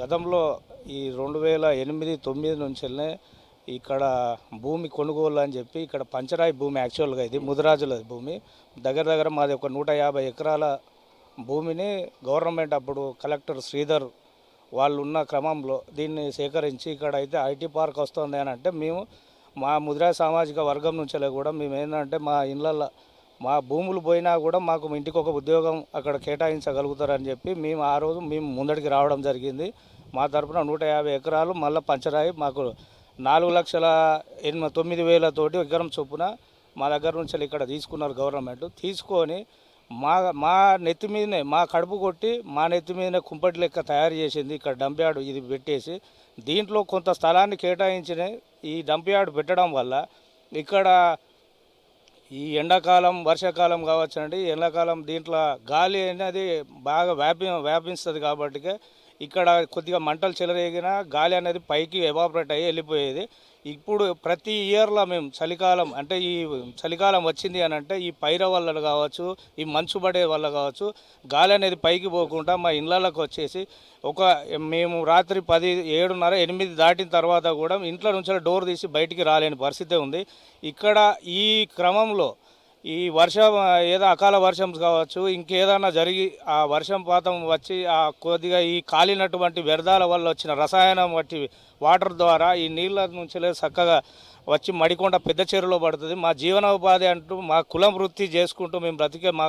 గతంలో ఈ రెండు వేల ఎనిమిది తొమ్మిది నుంచినే ఇక్కడ భూమి కొనుగోలు అని చెప్పి ఇక్కడ పంచరాయి భూమి యాక్చువల్గా ఇది ముదిరాజుల భూమి. దగ్గర దగ్గర మాది ఒక నూట యాభై ఎకరాల భూమిని గవర్నమెంట్ అప్పుడు కలెక్టర్ శ్రీధర్ వాళ్ళు ఉన్న క్రమంలో దీన్ని సేకరించి ఇక్కడ అయితే ఐటీ పార్క్ వస్తుంది అని అంటే మేము మా ముద్రా సామాజిక వర్గం నుంచే కూడా మేము ఏంటంటే మా ఇళ్ళల్లో మా భూములు పోయినా కూడా మాకు ఇంటికి ఒక ఉద్యోగం అక్కడ కేటాయించగలుగుతారని చెప్పి మేము ఆ రోజు మేము ముందడికి రావడం జరిగింది. మా తరపున నూట యాభై ఎకరాలు మళ్ళీ పంచరాయి మాకు నాలుగు లక్షల ఎనిమిది తొమ్మిది వేలతోటి ఎకరం చొప్పున మా దగ్గర నుంచి ఇక్కడ తీసుకున్నారు గవర్నమెంట్. తీసుకొని మా మా నెత్తి మీదనే మా కడుపు కొట్టి మా నెత్తి మీదనే కుంపటి లెక్క తయారు చేసింది ఇక్కడ డంప్ యార్డ్ ఇది పెట్టేసి. దీంట్లో కొంత స్థలాన్ని కేటాయించిన ఈ డంప్ యార్డ్ పెట్టడం వల్ల ఇక్కడ ఈ ఎండాకాలం వర్షాకాలం కావచ్చండి. ఎండాకాలం దీంట్లో గాలి అనేది బాగా వ్యాపి వ్యాపిస్తుంది కాబట్టి ఇక్కడ కొద్దిగా మంటలు చెలరేగినా గాలి అనేది పైకి ఎవాపరేట్ అయ్యి వెళ్ళిపోయేది. ఇప్పుడు ప్రతి ఇయర్లో మేము చలికాలం అంటే ఈ చలికాలం వచ్చింది అని అంటే ఈ పైర వల్ల కావచ్చు ఈ మంచు పడే వల్ల కావచ్చు గాలి అనేది పైకి పోకుండా మా ఇళ్ళకి వచ్చేసి ఒక మేము రాత్రి పది ఏడున్నర ఎనిమిది దాటిన తర్వాత కూడా ఇంట్లో నుంచి డోర్ తీసి బయటికి రాలేని పరిస్థితి ఉంది. ఇక్కడ ఈ క్రమంలో ఈ వర్షం ఏదో అకాల వర్షం కావచ్చు ఇంకేదన్నా జరిగి ఆ వర్షం పాతం వచ్చి ఆ కొద్దిగా ఈ కాలినటువంటి వ్యర్థాల వల్ల వచ్చిన రసాయనం వంటి వాటర్ ద్వారా ఈ నీళ్ళ నుంచి చక్కగా వచ్చి మడికొండ పెద్ద చెరువులో పడుతుంది. మా జీవనోపాధి అంటూ మా కులం వృత్తి చేసుకుంటూ మేము బ్రతికే మా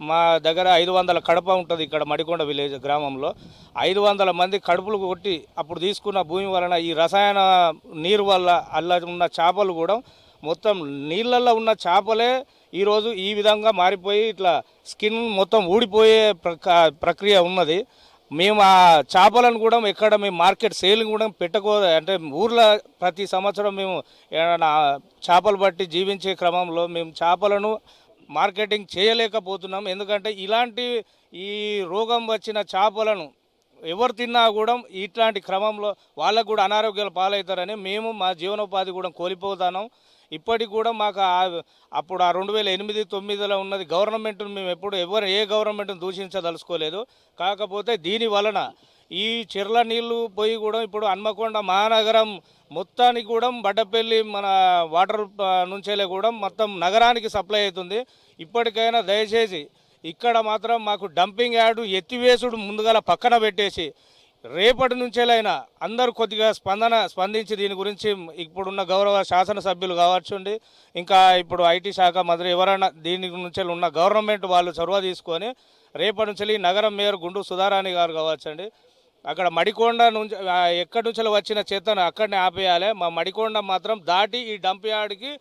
మా దగ్గర ఐదు వందల కడప ఉంటుంది ఇక్కడ మడికొండ విలేజ్ గ్రామంలో. ఐదు వందల మంది కడుపులు కొట్టి అప్పుడు తీసుకున్న భూమి వలన ఈ రసాయన నీరు వల్ల అల్ల ఉన్న చేపలు కూడా మొత్తం నీళ్ళల్లో ఉన్న చేపలే ఈరోజు ఈ విధంగా మారిపోయి ఇట్లా స్కిన్ మొత్తం ఊడిపోయే ప్రక్రియ ఉన్నది. మేము ఆ చేపలను కూడా ఎక్కడ మేము మార్కెట్ సేలింగ్ కూడా పెట్టుకో అంటే ఊర్లో ప్రతి సంవత్సరం మేము చేపలు బట్టి జీవించే క్రమంలో మేము చేపలను మార్కెటింగ్ చేయలేకపోతున్నాం. ఎందుకంటే ఇలాంటి ఈ రోగం వచ్చిన చేపలను ఎవరు తిన్నా కూడా ఇట్లాంటి క్రమంలో వాళ్ళకు కూడా అనారోగ్యాలు పాలవుతారని మేము మా జీవనోపాధి కూడా కోల్పోతున్నాం. ఇప్పటికి కూడా మాకు అప్పుడు ఆ రెండు వేల ఎనిమిది తొమ్మిదిలో ఉన్నది గవర్నమెంట్ను మేము ఎప్పుడు ఎవరు ఏ గవర్నమెంట్ను దూషించదలుచుకోలేదు. కాకపోతే దీని వలన ఈ చెర్ల నీళ్ళు పోయి కూడా ఇప్పుడు హన్మకొండ మహానగరం మొత్తానికి కూడా బడ్డపల్లి మన వాటర్ నుంచేలే కూడా మొత్తం నగరానికి సప్లై అవుతుంది. ఇప్పటికైనా దయచేసి ఇక్కడ మాత్రం మాకు డంపింగ్ యార్డు ఎత్తివేసుడు ముందుగల పక్కన పెట్టేసి రేపటి నుంచేలైనా అందరూ కొద్దిగా స్పందన స్పందించి దీని గురించి ఇప్పుడున్న గౌరవ శాసనసభ్యులు కావచ్చండి ఇంకా ఇప్పుడు ఐటీ శాఖ మంత్రి ఎవరైనా దీని నుంచి ఉన్న గవర్నమెంట్ వాళ్ళు చొరవ తీసుకొని రేపటి నుంచి ఈ నగరం మేయర్ గుండు సుధారాణి గారు కావచ్చండి అక్కడ మడికొండ నుంచి ఎక్కడి నుంచి వచ్చిన చెత్తను అక్కడనే ఆపేయాలి మా మడికొండ మాత్రం దాటి ఈ డంప్ యార్డ్కి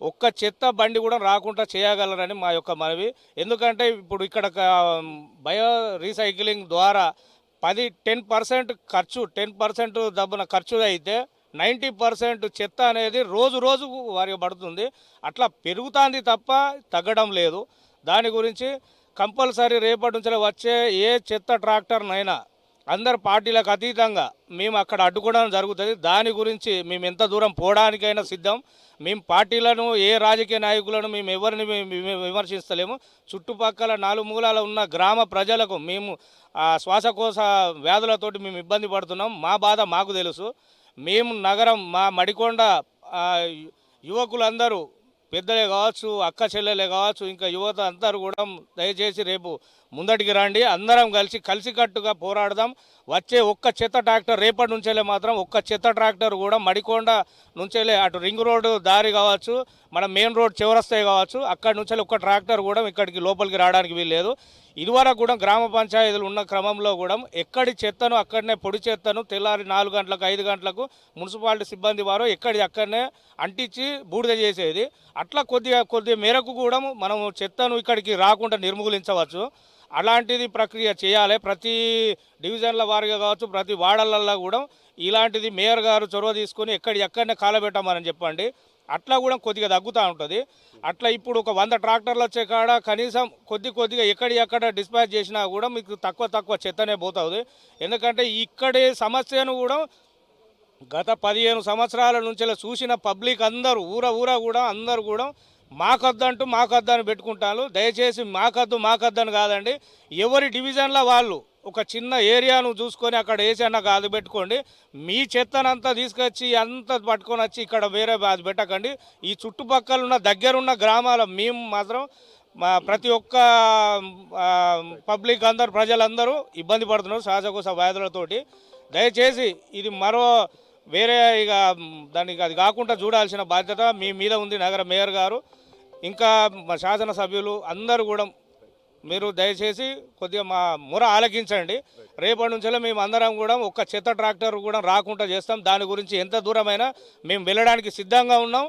ఒక్క చెత్త బండి కూడా రాకుండా చేయగలరని మా యొక్క మనవి. ఎందుకంటే ఇప్పుడు ఇక్కడ బయో రీసైక్లింగ్ ద్వారా పది టెన్ పర్సెంట్ ఖర్చు టెన్ పర్సెంట్ దబ్బున ఖర్చు అయితే నైంటీ పర్సెంట్ చెత్త అనేది రోజు రోజు వారికి పడుతుంది. అట్లా పెరుగుతుంది తప్ప తగ్గడం లేదు. దాని గురించి కంపల్సరీ రేపటి నుంచి వచ్చే ఏ చెత్త ట్రాక్టర్నైనా అందరు పార్టీలకు అతీతంగా మేము అక్కడ అడ్డుకోవడం జరుగుతుంది. దాని గురించి మేము ఎంత దూరం పోవడానికైనా సిద్ధం. మేము పార్టీలను ఏ రాజకీయ నాయకులను మేము ఎవరిని మేము విమర్శిస్తలేము చుట్టుపక్కల నాలుగు మూలాల ఉన్న గ్రామ ప్రజలకు మేము ఆ శ్వాసకోశ వ్యాధులతోటి మేము ఇబ్బంది పడుతున్నాం. మా బాధ మాకు తెలుసు. మేము నగరం మా మడికొండ యువకులందరూ పెద్దలే కావచ్చు అక్క చెల్లెలే కావచ్చు ఇంకా యువత అందరూ కూడా దయచేసి రేపు ముందటికి రండి. అందరం కలిసి కలిసికట్టుగా పోరాడదాం. వచ్చే ఒక్క చెత్త ట్రాక్టర్ రేపటి నుంచేలే మాత్రం ఒక్క చెత్త ట్రాక్టర్ కూడా మడికొండ నుంచేలే అటు రింగ్ రోడ్డు దారి కావచ్చు మన మెయిన్ రోడ్ చివరస్తే కావచ్చు అక్కడి నుంచే ఒక్క ట్రాక్టర్ కూడా ఇక్కడికి లోపలికి రావడానికి వీల్లేదు. ఇదివరకు కూడా గ్రామ పంచాయతీలు ఉన్న క్రమంలో కూడా ఎక్కడి చెత్తను అక్కడనే పొడి చెత్తను తెల్లారి నాలుగు గంటలకు ఐదు గంటలకు మున్సిపాలిటీ సిబ్బంది వారు ఎక్కడి అక్కడనే అంటించి బూడిద చేసేది. అట్లా కొద్దిగా కొద్ది మేరకు కూడా మనం చెత్తను ఇక్కడికి రాకుండా నిర్మూలించవచ్చు. అలాంటిది ప్రక్రియ చేయాలి. ప్రతి డివిజన్ల వారిగా కావచ్చు ప్రతి వార్డలలో కూడా ఇలాంటిది మేయర్ గారు చొరవ తీసుకొని ఎక్కడి ఎక్కడనే కాలబెట్టమని చెప్పండి. అట్లా కూడా కొద్దిగా తగ్గుతూ ఉంటుంది. అట్లా ఇప్పుడు ఒక వంద ట్రాక్టర్లు వచ్చే కాడ కనీసం కొద్ది కొద్దిగా ఎక్కడి ఎక్కడ డిస్పాచ్ చేసినా కూడా మీకు తక్కువ తక్కువ చెత్తనే పోతుంది. ఎందుకంటే ఇక్కడే సమస్యను కూడా గత పదిహేను సంవత్సరాల నుంచి చూసిన పబ్లిక్ అందరూ ఊర ఊర కూడా అందరూ కూడా మాకొద్దంటూ మాకొద్దని పెట్టుకుంటాను. దయచేసి మాకొద్దు మాకొద్దని కాదండి. ఎవరి డివిజన్లో వాళ్ళు ఒక చిన్న ఏరియాను చూసుకొని అక్కడ వేసి అన్న కాదు పెట్టుకోండి. మీ చెత్తనంతా తీసుకొచ్చి అంత పట్టుకొని వచ్చి ఇక్కడ వేరే అది పెట్టకండి. ఈ చుట్టుపక్కల ఉన్న దగ్గరున్న గ్రామాల మేము మాత్రం మా ప్రతి ఒక్క పబ్లిక్ అందరు ప్రజలందరూ ఇబ్బంది పడుతున్నారు శ్వాసకోశ వ్యాధులతోటి. దయచేసి ఇది మరో వేరే ఇక దానికి అది కాకుండా చూడాల్సిన బాధ్యత మీ మీద ఉంది నగర మేయర్ గారు. ఇంకా మా శాసనసభ్యులు అందరూ కూడా మీరు దయచేసి కొద్దిగా మా ముర ఆలకించండి. రేపటి నుంచేలా మేము అందరం కూడా ఒక్క చెత్త ట్రాక్టర్ కూడా రాకుండా చేస్తాం. దాని గురించి ఎంత దూరమైనా మేము వెళ్ళడానికి సిద్ధంగా ఉన్నాం.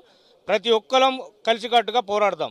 ప్రతి ఒక్కరం కలిసికట్టుగా పోరాడతాం